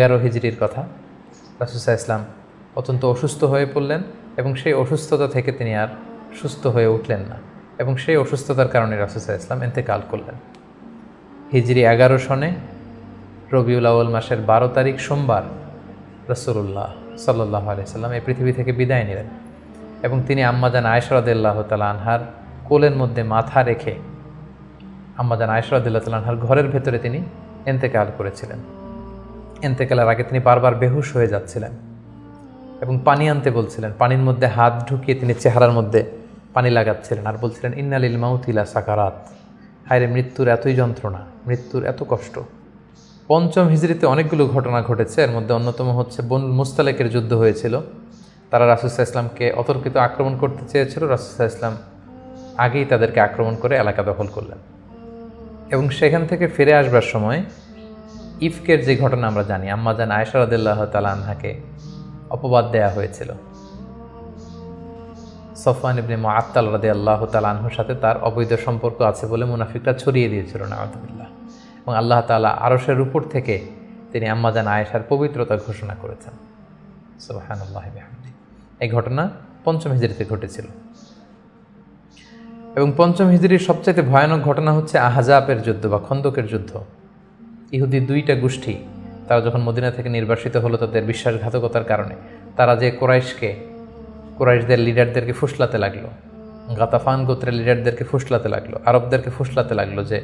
তেরো হিজড়ির কথা। রাসুসাহ ইসলাম অত্যন্ত অসুস্থ হয়ে পড়লেন এবং সেই অসুস্থতা থেকে তিনি আর সুস্থ হয়ে উঠলেন না এবং সেই অসুস্থতার কারণে রাসুসাহ ইসলাম এতেকাল করলেন। হিজড়ি এগারো সনে রবিউল আউ্ল মাসের বারো তারিখ সোমবার রসুল্লাহ সাল্লাহ আলিয়াল্লাম এই পৃথিবী থেকে বিদায় নিলেন এবং তিনি আম্মাজান আয়সরাদিল্লাহ তালা আনহার কোলের মধ্যে মাথা রেখে আম্মাজান আয়সরাদিল্লাহ তালা আনহার ঘরের ভেতরে তিনি এন্তেকাল করেছিলেন। এন্তেকালের আগে তিনি বারবার বেহুশ হয়ে যাচ্ছিলেন এবং পানি আনতে বলছিলেন। পানির মধ্যে হাত ঢুকিয়ে তিনি চেহারার মধ্যে পানি লাগাচ্ছিলেন আর বলছিলেন ইন্নালিল মাউতিলা সাকারাত। হায়রে, মৃত্যুর এতই যন্ত্রণা, মৃত্যুর এত কষ্ট। পঞ্চম হিজড়িতে অনেকগুলো ঘটনা ঘটেছে। এর মধ্যে অন্যতম হচ্ছে বন মুস্তালেকের যুদ্ধ হয়েছিল। তারা রাসুসাহ ইসলামকে অতর্কিত আক্রমণ করতে চেয়েছিল। রাসুসাহ ইসলাম আগেই তাদেরকে আক্রমণ করে এলাকা দখল করলেন। এবং সেখান থেকে ফিরে আসবার সময় ইফকের যে ঘটনা আমরা জানি আম্মাজান আয়সা রদুল্লাহ তালা আনহাকে অপবাদ দেয়া হয়েছিল। সফওয়ান ইবনে মুআত্তাল রাদি আল্লাহ তালাহুর সাথে তার অবৈধ সম্পর্ক আছে বলে মুনাফিকরা ছড়িয়ে দিয়েছিল নাআতুবিল্লাহ এবং আল্লাহ তাআলা আরশের উপর থেকে তিনি আম্মাজান আয়েশার পবিত্রতা ঘোষণা করেছেন। সুবহানাল্লাহি বিহামদি। এই ঘটনা পঞ্চম হিজরিতে ঘটেছিল। এবং পঞ্চম হিজরির সবচাইতে ভয়ানক ঘটনা হচ্ছে আহাজাবের যুদ্ধ বা খন্দকের যুদ্ধ। ইহুদি দুইটা গোষ্ঠী, তারা যখন মদিনা থেকে নির্বাসিত হলো তাদের বিশ্বাসঘাতকতার কারণে, তারা যে কোরাইশকে, কোরাইশদের লিডারদেরকে ফুসলাতে লাগল, গাতাফান গোত্রের লিডারদেরকে ফুসলাতে লাগল, আরবদেরকে ফুসলাতে লাগল যে,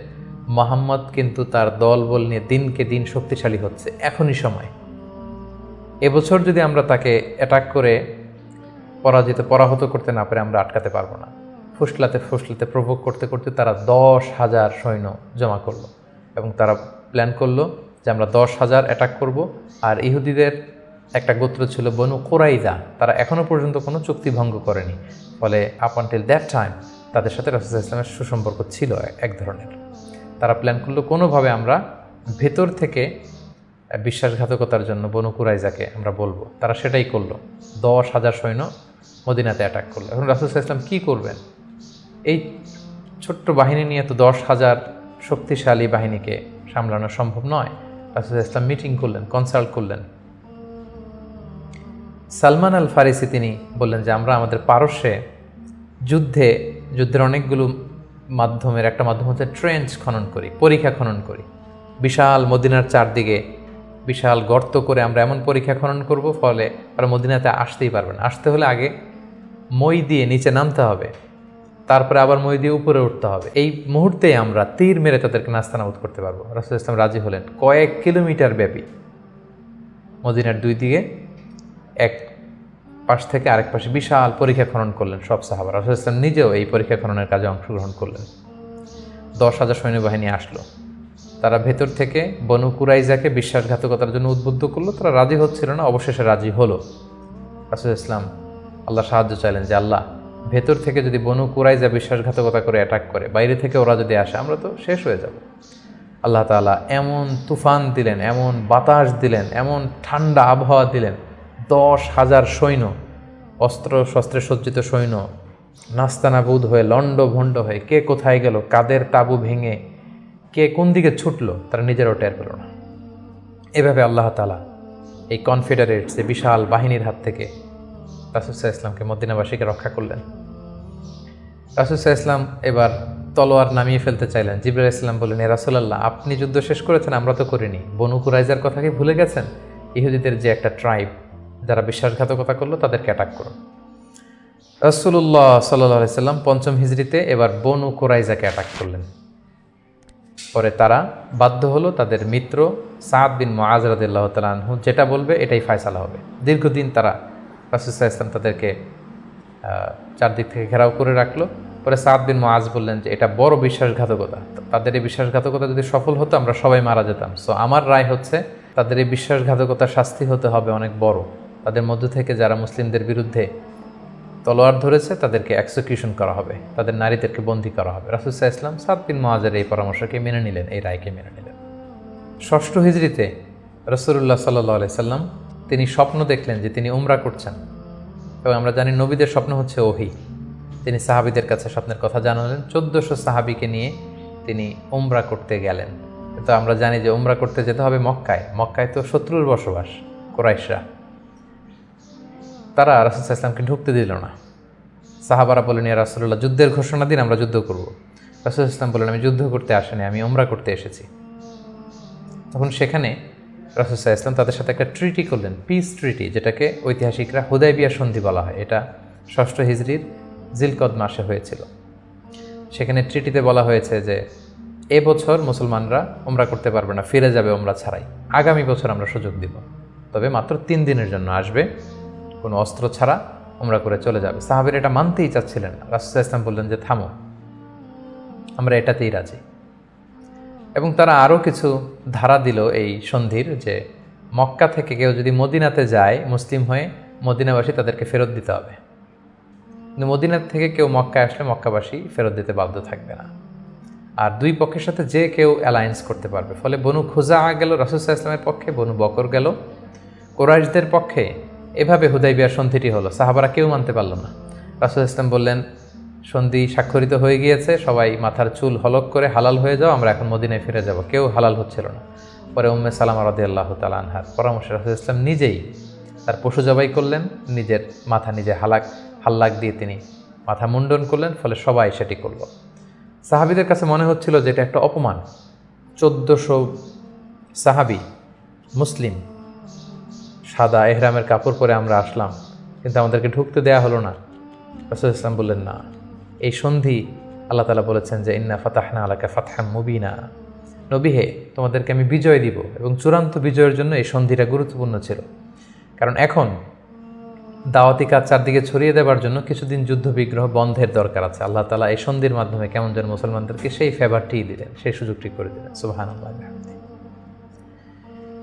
মোহাম্মদ কিন্তু তার দল বল নিয়ে দিনকে দিন শক্তিশালী হচ্ছে, এখনই সময়। এবছর যদি আমরা তাকে অ্যাটাক করে পরাজিত, পরাহত করতে না পারে, আমরা আটকাতে পারব না। ফুসলাতে ফুসলাতে প্রভোগ করতে করতে তারা দশ হাজার সৈন্য জমা করল এবং তারা প্ল্যান করল যে আমরা দশ হাজার অ্যাটাক করব। আর ইহুদিদের একটা গোত্র ছিল বনু কোরাইদা। তারা এখনও পর্যন্ত কোনো চুক্তি ভঙ্গ করেনি। ফলে আপ আনটিল দ্যাট টাইম তাদের সাথে রাসুল ইসলামের সুসম্পর্ক ছিল এক ধরনের। তারা প্ল্যান করল কোনোভাবে আমরা ভেতর থেকে বিশ্বাসঘাতকতার জন্য বনু কুরাইজাকে আমরা বলব। তারা সেটাই করল। দশ হাজার সৈন্য মদিনাতে অ্যাটাক করল। এখন রাসুল ইসলাম কী করবেন? এই ছোট্ট বাহিনী নিয়ে তো দশ হাজার শক্তিশালী বাহিনীকে সামলানো সম্ভব নয়। রাসুল ইসলাম মিটিং করলেন কনসাল্ট করলেন। সালমান আল ফারিসি তিনি বললেন যে, আমরা আমাদের পারস্যে যুদ্ধে, যুদ্ধের অনেকগুলো মাধ্যমের একটা মাধ্যম হচ্ছে ট্রেঞ্চ খনন করি, পরীক্ষা খনন করি। বিশাল মদিনার চারদিকে বিশাল গর্ত করে আমরা এমন পরীক্ষা খনন করব, ফলে আর মদিনাতে আসতেই পারবেন আসতে হলে আগে মই দিয়ে নিচে নামতে হবে। তারপরে আবার মই দিয়ে উপরে উঠতে হবে। এই মুহূর্তে আমরা তীর মেরে তাদেরকে নাস্তানাবুদ করতে পারব। রাসুল ইসলাম রাজি হলেন। কয়েক কিলোমিটার ব্যাপী। মদিনার দুই দিকে এক পাশ থেকে আরেক পাশে বিশাল পরীক্ষা খনন করলেন সব সাহাবার। রাসুল ইসলাম নিজেও এই পরীক্ষা খননের কাজে অংশগ্রহণ করলেন। দশ হাজার সৈন্যবাহিনী আসলো। তারা ভেতর থেকে বনু কুরাইজাকে বিশ্বাসঘাতকতার জন্য উদ্বুদ্ধ করল। তারা রাজি হচ্ছিল না, অবশেষে রাজি হলো। রাসুল ইসলাম আল্লাহ সাহায্য চাইলেন যে, আল্লাহ ভেতর থেকে যদি বনু কুরাইজা বিশ্বাসঘাতকতা করে অ্যাটাক করে, বাইরে থেকে ওরা যদি আসে, আমরা তো শেষ হয়ে যাব। আল্লাহ তালা এমন তুফান দিলেন, এমন বাতাস দিলেন, এমন ঠান্ডা আবহাওয়া দিলেন, দশ হাজার সৈন্য, অস্ত্র শস্ত্রে সজ্জিত সৈন্য, নাস্তানাবুদ হয়ে, লণ্ড ভণ্ড হয়ে, কে কোথায় গেল, কাদের তাবু ভেঙে, কে কোন দিকে ছুটলো, তারা নিজেরাও টের পেল না। এভাবে আল্লাহ তালা এই কনফেডারেটস বিশাল বাহিনীর হাত থেকে রাসুসাহ ইসলামকে মদিনাবাসীকে রক্ষা করলেন। রাসুসাহ ইসলাম এবার তলোয়ার নামিয়ে ফেলতে চাইলেন। জিবরাল ইসলাম বললেন, এ রাসুলাল্লাহ, আপনি যুদ্ধ শেষ করেছেন, আমরা তো করিনি। বনু কুরাইজার কথা কি ভুলে গেছেন? ইহুদিদের যে একটা ট্রাইব, যারা বিশ্বাসঘাতকতা করল, তাদেরকে অ্যাটাক করুন রসুল্লাহ সাল্লাহ সাল্লাম পঞ্চম হিজড়িতে এবার বনু কোরাইজাকে অ্যাটাক করলেন। পরে তারা বাধ্য হলো তাদের মিত্র সাদ বিন মহাজরাদিল্লাহ তালাহু যেটা বলবে, এটাই ফায়সালা হবে। দীর্ঘদিন তারা রাসুসাহ ইসলাম তাদেরকে চারদিক থেকে ঘেরাও করে রাখল। পরে সাদ বিন মহাজ বললেন যে, এটা বড় বিশ্বাসঘাতকতা। তাদের এই বিশ্বাসঘাতকতা যদি সফল হতো, আমরা সবাই মারা যেতাম। সো আমার রায় হচ্ছে, তাদের এই বিশ্বাসঘাতকতার শাস্তি হতে হবে অনেক বড়। তাদের মধ্য থেকে যারা মুসলিমদের বিরুদ্ধে তলোয়ার ধরেছে, তাদেরকে এক্সিকিউশন করা হবে। তাদের নারীদেরকে বন্দী করা হবে। রাসুসাহ ইসলাম সাদ বিন মহাজের এই পরামর্শকে মেনে নিলেন, এই রায়কে মেনে নিলেন। ষষ্ঠ হিজড়িতে রসুল্লাহ সাল্লাহ সাল্লাম তিনি স্বপ্ন দেখলেন যে তিনি উমরা করছেন। এবং আমরা জানি নবীদের স্বপ্ন হচ্ছে ওহি। তিনি সাহাবিদের কাছে স্বপ্নের কথা জানালেন। চোদ্দোশো সাহাবিকে নিয়ে তিনি উমরা করতে গেলেন। তো আমরা জানি যে উমরা করতে যেতে হবে মক্কায়। মক্কায় তো শত্রুর বসবাস, কোরাইশরা। তারা রাসুল ইসলামকে ঢুকতে দিল না। সাহাবারা বলেন, ইয়া রাসুল্লাহ যুদ্ধের ঘোষণা দিন, আমরা যুদ্ধ করব। রাসুল ইসলাম বলেন, আমি যুদ্ধ করতে আসিনি, আমি উমরা করতে এসেছি। তখন সেখানে রাসুসাহ ইসলাম তাদের সাথে একটা ট্রিটি করলেন পিস ট্রিটি যেটাকে ঐতিহাসিকরা হুদাইবিয়া সন্ধি বলা হয়। এটা ষষ্ঠ হিজড়ির জিলকদ মাসে হয়েছিল। সেখানে ট্রিটিতে বলা হয়েছে যে এবছর মুসলমানরা ওমরা করতে পারবে না, ফিরে যাবে ওমরা ছাড়াই। আগামী বছর আমরা সুযোগ দিব। তবে মাত্র তিন দিনের জন্য আসবে, কোনো অস্ত্র ছাড়া ওমরা করে চলে যাবে। সাহাবের এটা মানতেই চাচ্ছিলেন না। রাসুসাহ ইসলাম বললেন যে, থামো, আমরা এটাতেই রাজি। এবং তারা আরও কিছু ধারা দিল এই সন্ধির যে মক্কা থেকে কেউ যদি মদিনাতে যায়, মুসলিম হয়ে মদিনাবাসী তাদেরকে ফেরত দিতে হবে। কিন্তু মদিনা থেকে কেউ মক্কায় আসলে মক্কাবাসী ফেরত দিতে বাধ্য থাকবে না। আর দুই পক্ষের সাথে যে কেউ অ্যালায়েন্স করতে পারবে। ফলে বনু খুজা গেল রাসুসাহ ইসলামের পক্ষে, বনু বকর গেল, কোরাইশদের পক্ষে। এভাবে হুদাইবিয়ার সন্ধিটি হলো। সাহাবারা কেউ মানতে পারল না। রাসুল ইসলাম বললেন সন্ধি স্বাক্ষরিত হয়ে গিয়েছে, সবাই মাথার চুল হলক করে হালাল হয়ে যাও, আমরা এখন মদিনায় ফিরে যাব। কেউ হালাল হচ্ছিল না। পরে উম্মে সালাম রদি আল্লাহ তালানহার পরামর্শ রাসুল ইসলাম নিজেই তার পশু জবাই করলেন, নিজের মাথা নিজে হালাক, হাল্লাক দিয়ে তিনি মাথা মুন্ডন করলেন, ফলে সবাই সেটি করল। সাহাবিদের কাছে মনে হচ্ছিল যে এটা একটা অপমান। চোদ্দোশো সাহাবি মুসলিম সাদা এহরামের কাপড় পরে আমরা আসলাম, কিন্তু আমাদেরকে ঢুকতে দেয়া হলো না। রসুল ইসলাম বললেন, না। এই সন্ধি আল্লাহ তালা বলেছেন যে, ইন্না ফাতাহনা আলাকা ফাতহাম মুবিনা। নবী হে, তোমাদেরকে আমি বিজয় দিব এবং চূড়ান্ত বিজয়ের জন্য এই সন্ধিটা গুরুত্বপূর্ণ ছিল। কারণ এখন দাওয়াতি কাজ চারদিকে ছড়িয়ে দেওয়ার জন্য কিছুদিন যুদ্ধ বিগ্রহ বন্ধের দরকার আছে। আল্লাহ তালা এই সন্ধির মাধ্যমে কেমন যেন মুসলমানদেরকে সেই ফেভারটিই দিলেন, সেই সুযোগটি করে দিলেন। সুবাহান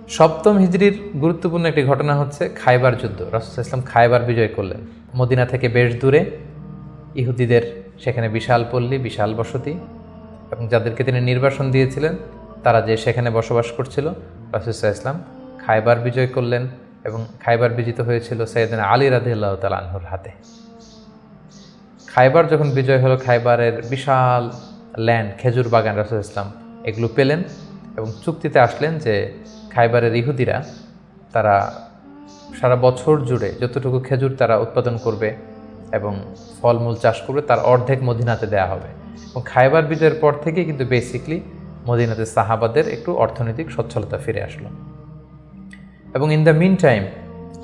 সপ্তম হিজড়ির গুরুত্বপূর্ণ একটি ঘটনা হচ্ছে খাইবার যুদ্ধ। রাসুল ইসলাম খাইবার বিজয় করলেন। মদিনা থেকে বেশ দূরে ইহুদিদের সেখানে বিশাল পল্লী, বিশাল বসতি এবং যাদেরকে তিনি নির্বাসন দিয়েছিলেন, তারা যে সেখানে বসবাস করছিল রাসুসাহ ইসলাম খাইবার বিজয় করলেন এবং খাইবার বিজিত হয়েছিল সৈয়দিন আলী রাদিল্লাহ তালাহুর হাতে। খাইবার যখন বিজয় হলো, খাইবারের বিশাল ল্যান্ড খেজুর বাগান রাসুল ইসলাম এগুলো পেলেন এবং চুক্তিতে আসলেন যে খাইবারের ইহুদিরা তারা সারা বছর জুড়ে যতটুকু খেজুর তারা উৎপাদন করবে এবং ফলমূল চাষ করবে, তার অর্ধেক মদিনাতে দেয়া হবে। এবং খাইবার বিজয়ের পর থেকে কিন্তু বেসিকলি মদিনাতে সাহাবাদের একটু অর্থনৈতিক সচ্ছলতা ফিরে আসলো। এবং ইন দ্য মিন টাইম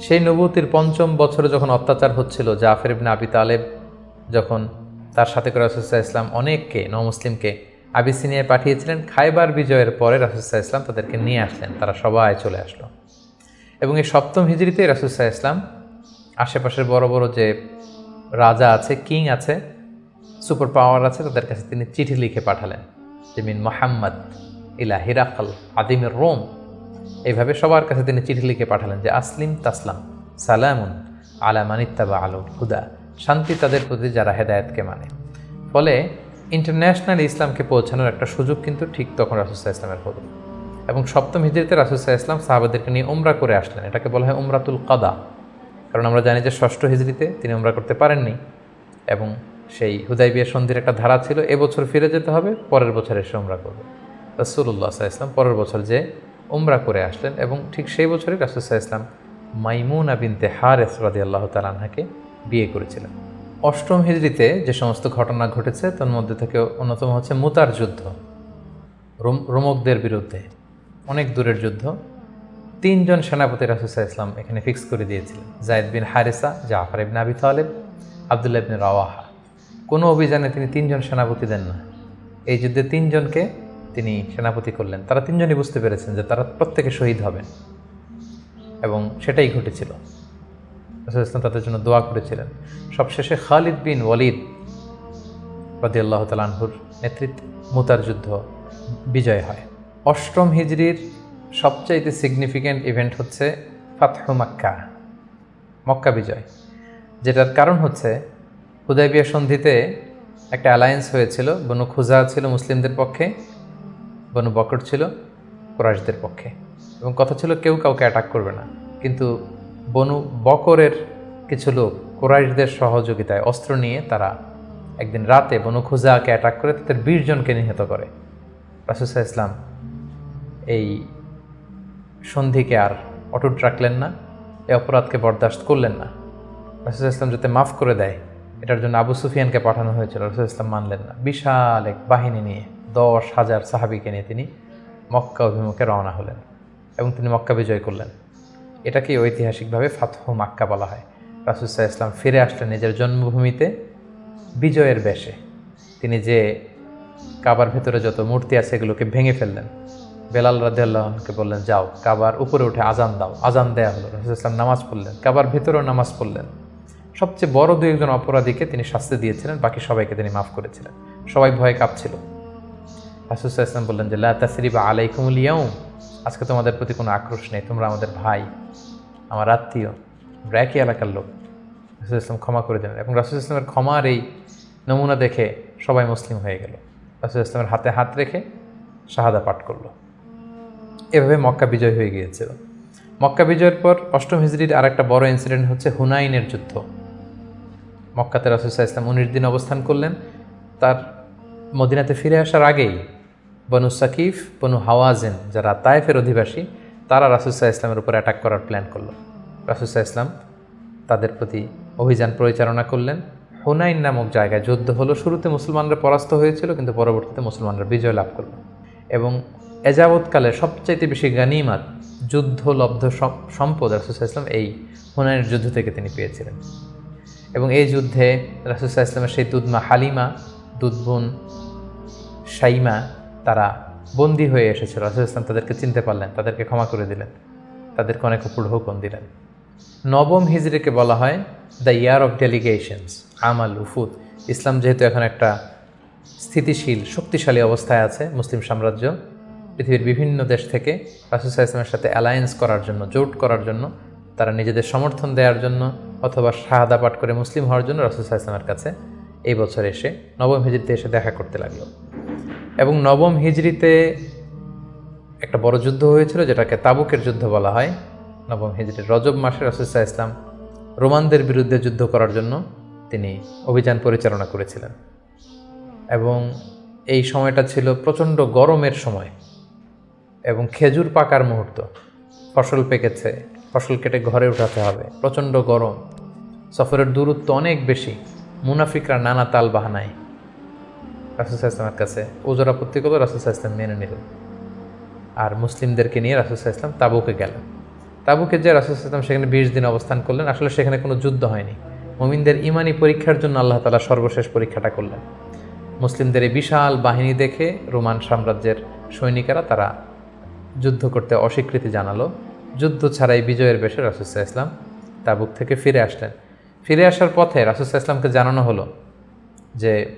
সেই নবতির পঞ্চম বছরে যখন অত্যাচার হচ্ছিল, জাফর ইবনে আবি তালেব যখন তার সাথে করে রাসুসাহ ইসলাম অনেককে, নমুসলিমকে আবিসিনিয়ায় পাঠিয়েছিলেন, খাইবার বিজয়ের পরে রাসুসাহ ইসলাম তাদেরকে নিয়ে আসলেন, তারা সবাই চলে আসলো। এবং এই সপ্তম হিজড়িতে রাসুসাহ ইসলাম আশেপাশের বড় বড় যে রাজা আছে, কিং আছে সুপার পাওয়ার আছে, তাদের কাছে তিনি চিঠি লিখে পাঠালেন যে, মিন মোহাম্মদ ইলা হিরাকল আদিমের রোম। এইভাবে সবার কাছে তিনি চিঠি লিখে পাঠালেন যে, আসলিম তাসলাম, সালামুন আলা মানিত্তাবা আলো হুদা। শান্তি তাদের প্রতি যারা হেদায়তকে মানে। ফলে ইন্টারন্যাশনাল ইসলামকে পৌঁছানোর একটা সুযোগ কিন্তু ঠিক তখন রাসুসাহ ইসলামের হলো। এবং সপ্তম হিজড়িতে রাসুসাহ ইসলাম সাহাবাদেরকে নিয়ে উমরা করে আসলেন। এটাকে বলা হয় উমরাতুল কাদা। কারণ আমরা জানি যে ষষ্ঠ হিজড়িতে তিনি উমরা করতে পারেননি এবং সেই হুদাই বিয়ের সন্ধির একটা ধারা ছিল এবছর ফিরে যেতে হবে, পরের বছর এসে উমরা করবে। রাসুল্লাহ সাহা ইসলাম পরের বছর যে উমরা করে আসলেন এবং ঠিক সেই বছরই রাসুসাহ ইসলাম মাইমুনা বিনতে হারেস রাদি আল্লাহ তালাহাকে বিয়ে করেছিলেন। অষ্টম হিজড়িতে যে সমস্ত ঘটনা ঘটেছে, তার মধ্যে থেকে অন্যতম হচ্ছে মুতার যুদ্ধ, রোম, রোমকদের বিরুদ্ধে, অনেক দূরের যুদ্ধ। তিনজন সেনাপতি রাসুসা ইসলাম এখানে ফিক্স করে দিয়েছিলেন। জায়দ বিন হারিসা, জাফর ইবনে আবি তালেব, আবদুল্লাহ ইবনে রাওয়াহা। কোনো অভিযানে তিনি তিনজন সেনাপতি দেন না। এই যুদ্ধে তিনজনকে তিনি সেনাপতি করলেন। তারা তিনজনই বুঝতে পেরেছেন যে তারা প্রত্যেকে শহীদ হবেন। এবং সেটাই ঘটেছিল। রাসুল ইসলাম তাদের জন্য দোয়া করেছিলেন। সবশেষে খালিদ বিন ওয়ালিদ রদি আল্লাহ তালানহুর নেতৃত্বে মুতার যুদ্ধ বিজয় হয়। অষ্টম হিজড়ির সবচাইতে সিগনিফিক্যান্ট ইভেন্ট হচ্ছে ফাতহু মাক্কা, মক্কা বিজয়। যেটার কারণ হচ্ছে হুদাইবিয়া সন্ধিতে একটা অ্যালায়েন্স হয়েছিল, বনু খুজা ছিল মুসলিমদের পক্ষে, বনু বকর ছিল কোরাইশদের পক্ষে। এবং কথা ছিল কেউ কাউকে অ্যাটাক করবে না। কিন্তু বনু বকরের কিছু লোক কোরাইশদের সহযোগিতায় অস্ত্র নিয়ে তারা একদিন রাতে বনু খুজাকে অ্যাটাক করে, তাদের বিশ জনকে নিহত করে। রাসুসা ইসলাম এই সন্ধিকে আর অটুট রাখলেন না, এ অপরাধকে বরদাস্ত করলেন না। রসুল ইসলাম যাতে মাফ করে দেয়, এটার জন্য আবু সুফিয়ানকে পাঠানো হয়েছিল, রসুল ইসলাম মানলেন না। বিশাল এক বাহিনী নিয়ে দশ হাজার সাহাবিকে নিয়ে তিনি মক্কা অভিমুখে রওনা হলেন এবং তিনি মক্কা বিজয় করলেন। এটাকে ঐতিহাসিকভাবে ফাতহ মাক্কা বলা হয়। রাসুসাহ ইসলাম ফিরে আসলেন নিজের জন্মভূমিতে, বিজয়ের বেশে। তিনি যে কাবার ভেতরে যত মূর্তি আছে এগুলোকে ভেঙে ফেললেন। বেলাল রাদিয়াল্লাহকে বললেন, যাও, কাবার উপরে উঠে আজান দাও। আজান দেয়া হলো, রসুল ইসলাম নামাজ পড়লেন, কাবার ভেতরেও নামাজ পড়লেন। সবচেয়ে বড় দু একজন অপরাধীকে তিনি শাস্তি দিয়েছিলেন, বাকি সবাইকে তিনি মাফ করেছিলেন। সবাই ভয়ে কাঁপছিল। রাসুসাহ ইসলাম বললেন যে, লা তাসরিবা আলাইকুমুল ইয়াউম, আজকে তোমাদের প্রতি কোনো আক্রোশ নেই, তোমরা আমাদের ভাই, আমার আত্মীয় আমরা একই এলাকার লোক। রাসুল ইসলাম ক্ষমা করে দিলেন এবং রাসুল ইসলামের ক্ষমার এই নমুনা দেখে সবাই মুসলিম হয়ে গেল। রাসুল ইসলামের হাতে হাত রেখে শাহাদা পাঠ করল। এভাবে মক্কা বিজয় হয়ে গিয়েছিল। মক্কা বিজয়ের পর অষ্টম হিজড়ির আরেকটা বড় ইনসিডেন্ট হচ্ছে হুনাইনের যুদ্ধ। মক্কাতে রাসুসাহ ইসলাম উনিশ দিন অবস্থান করলেন। তার মদিনাতে ফিরে আসার আগেই বনু সাকিফ, বনু হাওয়াজেন, যারা তায়েফের অধিবাসী, তারা রাসুসাহ ইসলামের উপর অ্যাটাক করার প্ল্যান করল। রাসুসাহ ইসলাম তাদের প্রতি অভিযান পরিচালনা করলেন। হুনাইন নামক জায়গায় যুদ্ধ হলো। শুরুতে মুসলমানরা পরাস্ত হয়েছিল, কিন্তু পরবর্তীতে মুসলমানরা বিজয় লাভ করল। এবং এজাবৎকালে সবচাইতে বেশি গানিমাত যুদ্ধলব্ধ সম- সম্পদ রাসুসাহ ইসলাম এই হুনাইনের যুদ্ধ থেকে তিনি পেয়েছিলেন। এবং এই যুদ্ধে রাসুসাহ ইসলামের সেই দুধমা হালিমা, দুধবোন সাইমা তারা বন্দী হয়ে এসেছিল। রাসুল ইসলাম তাদেরকে চিনতে পারলেন, তাদেরকে ক্ষমা করে দিলেন, তাদেরকে অনেক উপর হুকুম দিলেন। নবম হিজরিকে বলা হয় দ্য ইয়ার অফ ডেলিগেশনস, আমাল উফুদ ইসলাম যেহেতু এখন একটা স্থিতিশীল, শক্তিশালী অবস্থায় আছে, মুসলিম সাম্রাজ্য পৃথিবীর বিভিন্ন দেশ থেকে রাসুসাহ ইসলামের সাথে অ্যালায়েন্স করার জন্য, জোট করার জন্য, তারা নিজেদের সমর্থন দেওয়ার জন্য অথবা শাহাদা পাঠ করে মুসলিম হওয়ার জন্য রাসুসাহ ইসলামের কাছে এই বছর এসে নবম হিজড়িতে এসে দেখা করতে লাগল। এবং নবম হিজড়িতে একটা বড় যুদ্ধ হয়েছিল, যেটাকে তাবুকের যুদ্ধ বলা হয়। নবম হিজড়ির রজব মাসে রাসুসাহ ইসলাম রোমানদের বিরুদ্ধে যুদ্ধ করার জন্য তিনি অভিযান পরিচালনা করেছিলেন। এবং এই সময়টা ছিল প্রচণ্ড গরমের সময়। এবং খেজুর পাকার মুহূর্ত। ফসল পেকেছে, ফসল কেটে ঘরে উঠাতে হবে, প্রচণ্ড গরম। সফরের দূরত্ব অনেক বেশি, মুনাফিকরা নানা তাল বাহানায়। রাসুসাহ ইসলামের কাছে ওজোর আপত্তি করল রাসুসাহ ইসলাম মেনে নিল। আর মুসলিমদেরকে নিয়ে রাসুসাহ ইসলাম তাবুকে গেলেন। তাবুকে যে রাসুসাহ ইসলাম সেখানে বিশ দিন অবস্থান করলেন। আসলে সেখানে কোনো যুদ্ধ হয়নি। মুমিনদের ইমানি পরীক্ষার জন্য আল্লাহ তালা সর্বশেষ পরীক্ষাটা করলেন। মুসলিমদের এই বিশাল বাহিনী দেখে রোমান সাম্রাজ্যের সৈনিকেরা তারা যুদ্ধ করতে অস্বীকৃতি জানালো। যুদ্ধ ছাড়াই বিজয়ের বেশে রাসুসাহ ইসলাম তাবুক থেকে ফিরে আসলেন। ফিরে আসার পথে রাসুসাহ ইসলামকে জানানো হলো যে,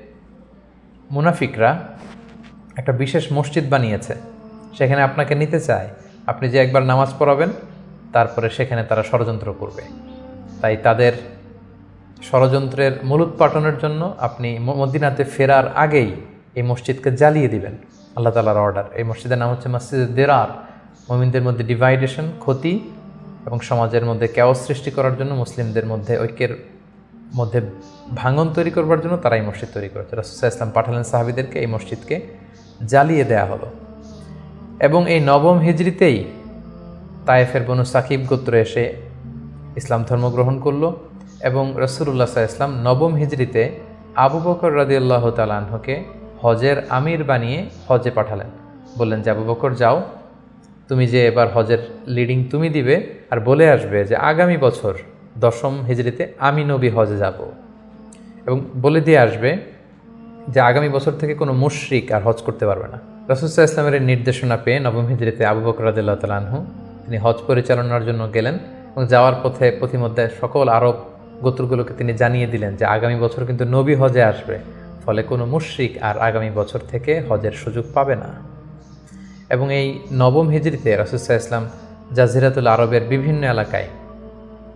মুনাফিকরা একটা বিশেষ মসজিদ বানিয়েছে। সেখানে আপনাকে নিতে চায়। আপনি যে একবার নামাজ পড়াবেন, তারপরে সেখানে তারা ষড়যন্ত্র করবে। তাই তাদের ষড়যন্ত্রের মূলোৎপাটনের জন্য আপনি মদিনাতে ফেরার আগেই এই মসজিদকে জ্বালিয়ে দিবেন। আল্লাহ তালার অর্ডার এই মসজিদের নাম হচ্ছে মসজিদ দেরার। মমিনদের মধ্যে ডিভাইডেশন ক্ষতি এবং সমাজের মধ্যে ক্যাও সৃষ্টি করার জন্য মুসলিমদের মধ্যে ঐক্যের মধ্যে ভাঙন তৈরি করবার জন্য তারা এই মসজিদ তৈরি করেছে। রাসুসাহ ইসলাম পাঠালেন সাহাবিদেরকে এই মসজিদকে জ্বালিয়ে দেয়া হলো। এবং এই নবম হিজড়িতেই তায়েফের বনু সাকিব গোত্র এসে ইসলাম ধর্ম গ্রহণ করল এবং রসুল্লাহ ইসলাম নবম হিজড়িতে আবু বকর রাদিয়াল্লাহ তালাহকে হজের আমির বানিয়ে হজে পাঠালেন। বললেন, যে আবু বকর, যাও। তুমি যে এবার হজের লিডিং তুমি দিবে আর বলে আসবে যে আগামী বছর দশম হিজড়িতে আমি নবী হজে যাব। এবং বলে দিয়ে আসবে যে আগামী বছর থেকে কোনো মুশরিক আর হজ করতে পারবে না। রসুল্লাহ ইসলামের নির্দেশনা পেয়ে নবম হিজড়িতে আবু বকর রাদিল্লাহ তালাহু তিনি হজ পরিচালনার জন্য গেলেন এবং যাওয়ার পথে পথিমধ্যে সকল আরব গোত্রগুলোকে তিনি জানিয়ে দিলেন যে আগামী বছর কিন্তু নবী হজে আসবে। ফলে কোনো মুশরিক আর আগামী বছর থেকে হজের সুযোগ পাবে না। এবং এই নবম হিজড়িতে রাসুসাহ ইসলাম জাজিরাতুল আরবের বিভিন্ন এলাকায়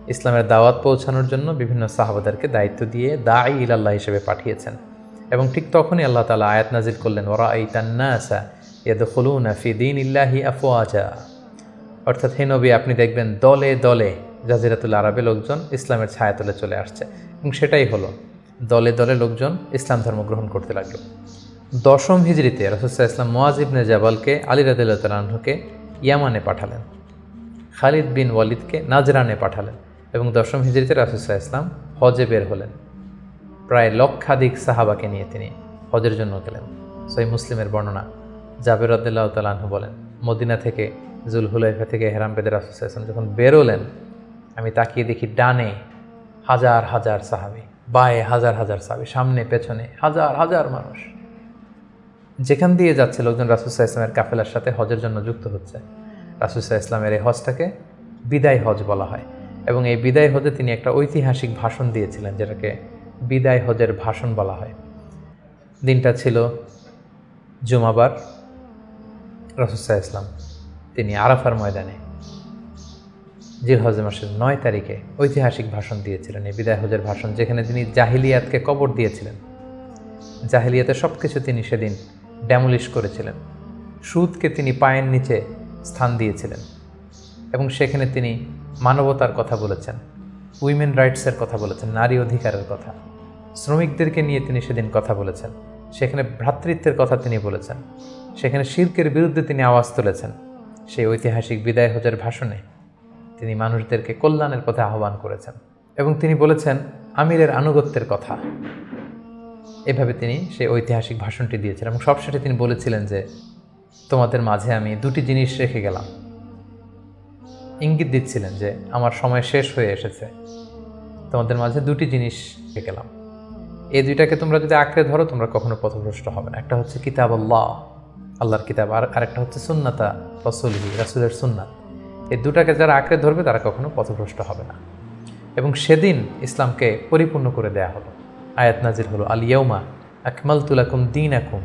ইসলামের দাওয়াত পৌঁছানোর জন্য বিভিন্ন সাহাবাদারকে দায়িত্ব দিয়ে দাঈ ইলাল্লাহ হিসেবে পাঠিয়েছেন। এবং ঠিক তখনই আল্লাহ তালা আয়াত নাজির করলেন ওরা এই তান্নাসা ইয়াদখুলুনা ফি দিন ইল্লাহি আফওয়াজা। অর্থাৎ হে নবী, আপনি দেখবেন দলে দলে জাজিরাতুল আরবে লোকজন ইসলামের ছায়াতলে চলে আসছে। এবং সেটাই হলো দলে দলে লোকজন ইসলাম ধর্ম গ্রহণ করতে লাগল। দশম হিজড়িতে রসুল্লাহ ইসলাম মোয়াজ ইবনে জাবালকে আলী রাদিল্লাহ তালাহকে ইয়ামানে পাঠালেন। খালিদ বিন ওয়ালিদকে নাজরানে পাঠালেন এবং দশম হিজড়িতে রাসুসাহ ইসলাম হজে বের হলেন। প্রায় লক্ষাধিক সাহাবাকে নিয়ে তিনি হজের জন্য গেলেন। সই মুসলিমের বর্ণনা জাবের রদুল্লাহ তালাহ বলেন, মদিনা থেকে জুল হুলাইফা থেকে হেরাম বেদের রাসুসাহ ইসলাম যখন বেরোলেন আমি তাকিয়ে দেখি ডানে হাজার হাজার সাহাবি। বায়ে হাজার হাজার সাহাবি সামনে, পেছনে, হাজার হাজার মানুষ। যেখান দিয়ে যাচ্ছে লোকজন রাসুসাহ ইসলামের কাফেলার সাথে হজের জন্য যুক্ত হচ্ছে। রাসুসাহ ইসলামের এই হজটাকে বিদায় হজ বলা হয়। এবং এই বিদায় হজে তিনি একটা ঐতিহাসিক ভাষণ দিয়েছিলেন, যেটাকে বিদায় হজের ভাষণ বলা হয়। দিনটা ছিল জুমাবার। রসুসাহ ইসলাম তিনি আরাফার ময়দানে জিল হজ মাসের নয় তারিখে ঐতিহাসিক ভাষণ দিয়েছিলেন। এই বিদায় হজের ভাষণ যেখানে তিনি জাহিলিয়াতকে কবর দিয়েছিলেন। জাহিলিয়াতে সব কিছু তিনি সেদিন ড্যামলিশ করেছিলেন। সুদকে তিনি পায়ের নিচে স্থান দিয়েছিলেন এবং সেখানে তিনি মানবতার কথা বলেছেন, উইমেন রাইটসের কথা বলেছেন, নারী অধিকারের কথা। শ্রমিকদেরকে নিয়ে তিনি সেদিন কথা বলেছেন। সেখানে ভ্রাতৃত্বের কথা তিনি বলেছেন। সেখানে শিল্পের বিরুদ্ধে তিনি আওয়াজ তুলেছেন। সেই ঐতিহাসিক বিদায় হজের ভাষণে তিনি মানুষদেরকে কল্যাণের পথে আহ্বান করেছেন এবং তিনি বলেছেন, আমিরের আনুগত্যের কথা। এভাবে তিনি সেই ঐতিহাসিক ভাষণটি দিয়েছিলেন এবং সবশেষে তিনি বলেছিলেন যে, তোমাদের মাঝে আমি দুটি জিনিস রেখে গেলাম। ইঙ্গিত দিচ্ছিলেন যে, আমার সময় শেষ হয়ে এসেছে। তোমাদের মাঝে দুটি জিনিস রেখে গেলাম। এই দুইটাকে তোমরা যদি আঁকড়ে ধরো, তোমরা কখনো পথভ্রষ্ট হবে না। একটা হচ্ছে কিতাব আল্লাহ আল্লাহর কিতাব। আর আরেকটা হচ্ছে সুন্নাতা রসুলহি, রাসুলের সুন্নাত। এই দুটাকে যারা আঁকড়ে ধরবে, তারা কখনো পথভ্রষ্ট হবে না। এবং সেদিন ইসলামকে পরিপূর্ণ করে দেয়া হলো। আয়াত নাজির হলো আল ইয়ৌমা আকমাল তুলাকুম দিন আকুম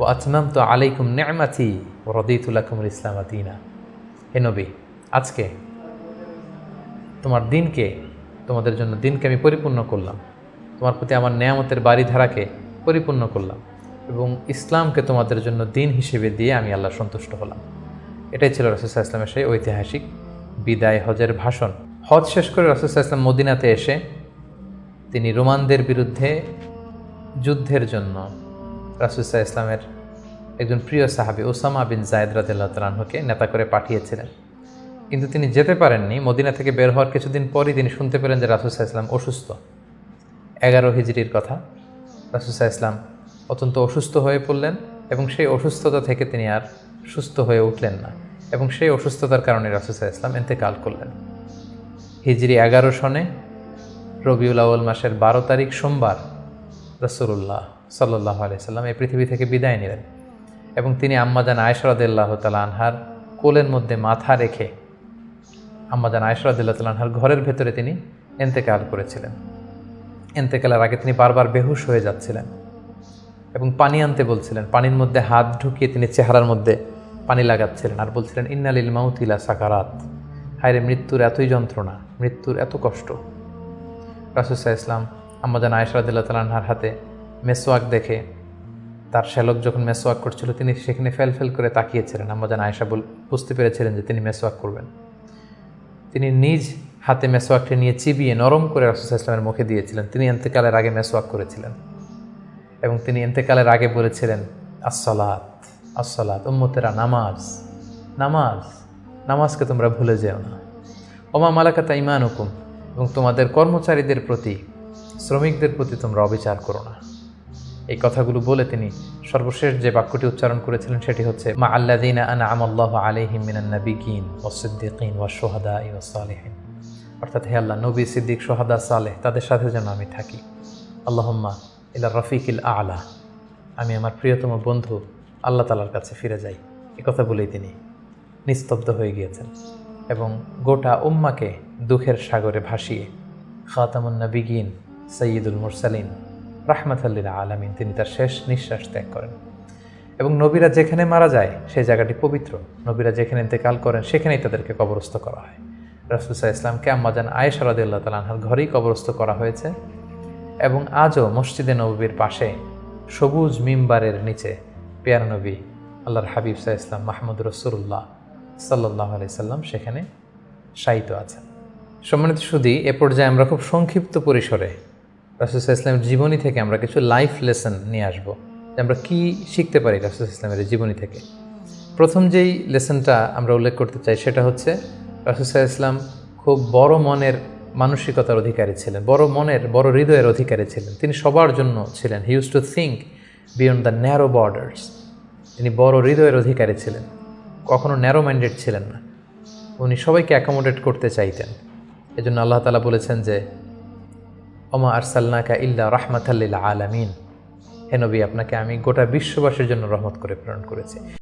ও আচমাম তো আলাইকুম নেমাথি ও রদিতুলাকুমুল ইসলাম দিনা। হে নবী, আজকে তোমার দিনকে, তোমাদের জন্য দিনকে আমি পরিপূর্ণ করলাম। তোমার প্রতি আমার নেয়ামতের বাড়িধারাকে পরিপূর্ণ করলাম। এবং ইসলামকে তোমাদের জন্য দিন হিসেবে দিয়ে আমি আল্লাহ সন্তুষ্ট হলাম। এটাই ছিল রসুল্লাহ ইসলামের সেই ঐতিহাসিক বিদায় হজের ভাষণ। হজ শেষ করে রসুল্লাহ ইসলাম মদিনাতে এসে তিনি রোমানদের বিরুদ্ধে যুদ্ধের জন্য রাসুসাহ ইসলামের একজন প্রিয় সাহাবি ওসামা বিন জায়দ রাদিল্লাহ তালাহকে নেতা করে পাঠিয়েছিলেন। কিন্তু তিনি যেতে পারেননি। মদিনা থেকে বের হওয়ার কিছুদিন পরই তিনি শুনতে পেলেন যে রাসুসাহ ইসলাম অসুস্থ। এগারো হিজড়ির কথা। রাসুসাহ ইসলাম অত্যন্ত অসুস্থ হয়ে পড়লেন এবং সেই অসুস্থতা থেকে তিনি আর সুস্থ হয়ে উঠলেন না এবং সেই অসুস্থতার কারণে রাসুসাহ ইসলাম এতেকাল করলেন। হিজড়ি এগারো সনে রবিউল আউ্ল মাসের বারো তারিখ সোমবার রসুল্লাহ সাল্লাহ আলিয়াল্লাম এই পৃথিবী থেকে বিদায় নিলেন এবং তিনি আম্মাজান আয়সরাদুল্লাহ তালা আনহার কোলের মধ্যে মাথা রেখে আম্মাজান আয়সরাদুল্লাহ তালা আনহার ঘরের ভেতরে তিনি এন্তেকাল করেছিলেন। এন্তেকালের আগে তিনি বারবার বেহুশ হয়ে যাচ্ছিলেন এবং পানি আনতে বলছিলেন, পানির মধ্যে হাত ঢুকিয়ে তিনি চেহারার মধ্যে পানি লাগাচ্ছিলেন আর বলছিলেন ইন্নালিল মাউতিলা সাকারাত। হায়রে, মৃত্যুর এতই যন্ত্রণা, মৃত্যুর এত কষ্ট। রাসুসাহ ইসলাম আম্মাজান আয়সরাদুল্লাহ তালাহার হাতে মেসোয়াক দেখে, তার শ্যালক যখন মেসোয়াক করছিল, তিনি সেখানে ফেল ফেল করে তাকিয়েছিলেন। আম্মাজান আয়সা বল, বুঝতে পেরেছিলেন যে তিনি মেসোয়াক করবেন। তিনি নিজ হাতে মেসোয়াকটি নিয়ে চিবিয়ে নরম করে রাসুসাহ ইসলামের মুখে দিয়েছিলেন। তিনি এন্তেকালের আগে মেসোয়াক করেছিলেন এবং তিনি এন্তেকালের আগে বলেছিলেন আসলাত আসলাত উম্মতেরা নামাজ নামাজ, নামাজকে তোমরা ভুলে যেও না। ওমা মালাকাতা ইমান হুকুম এবং তোমাদের কর্মচারীদের প্রতি, শ্রমিকদের প্রতি তোমরা অবিচার করো না। এই কথাগুলো বলে তিনি সর্বশেষ যে বাক্যটি উচ্চারণ করেছিলেন সেটি হচ্ছে, মা আল্লা আল্লাদিনা আনা আমল্লাহ আলিহিম ও সিদ্দিকিন ও সোহাদা ই সালেহিন। অর্থাৎ, হে আল্লাহ, নবী, সিদ্দিক সোহাদা সালেহ, তাদের সাথে যেন আমি থাকি। আল্লাহম্মা ইলা রফিকিল আলা, আমি আমার প্রিয়তম বন্ধু আল্লাহ তালার কাছে ফিরে যাই। কথা বলেই তিনি নিস্তব্ধ হয়ে গিয়েছেন এবং গোটা উম্মাকে দুঃখের সাগরে ভাসিয়ে খাতামুন্নবিগিন সৈয়দুল মুরসালিন রাহমাতাল্লিল আলামিন তিনি তার শেষ নিঃশ্বাস ত্যাগ করেন। এবং নবীরা যেখানে মারা যায়, সেই জায়গাটি পবিত্র। নবীরা যেখানে ইন্তেকাল করেন, সেখানেই তাদেরকে কবরস্থ করা হয়। রাসুসাহ ইসলামকে আম্মাজান আয়েশা রদুল্লাহ তালাহার ঘরেই কবরস্থ করা হয়েছে এবং আজও মসজিদে নবীর পাশে সবুজ মিম্বারের নিচে পেয়ার নবী, আল্লাহর হাবিব সাহা ইসলাম মাহমুদ রসুল্লাহ সাল্লাহ সাল্লাম সেখানে শায়িত আছেন। সম্মানিত সুদী এ পর্যায়ে আমরা খুব সংক্ষিপ্ত পরিসরে রাসুসাহ ইসলামের জীবনী থেকে আমরা কিছু লাইফ লেসন নিয়ে আসব যে আমরা কি শিখতে পারি রাসুল ইসলামের জীবনী থেকে। প্রথম যেই লেসনটা আমরা উল্লেখ করতে চাই সেটা হচ্ছে রাসুসাহ ইসলাম খুব বড় মনের মানসিকতার অধিকারী ছিলেন, বড় মনের, বড় হৃদয়ের অধিকারী ছিলেন। তিনি সবার জন্য ছিলেন। He use to think beyond the narrow borders তিনি বড় হৃদয়ের অধিকারী ছিলেন। কখনো ন্যারো মাইন্ডেড ছিলেন না। উনি সবাইকে অ্যাকোমোডেট করতে চাইতেন। এজন্য আল্লাহ তালা বলেছেন যে, ওমা আরসাল্লাকা ইল্লা রাহমাতাল্লিল আলামিন। হেনবি আপনাকে আমি গোটা বিশ্ববাসীর জন্য রহমত করে প্রেরণ করেছি।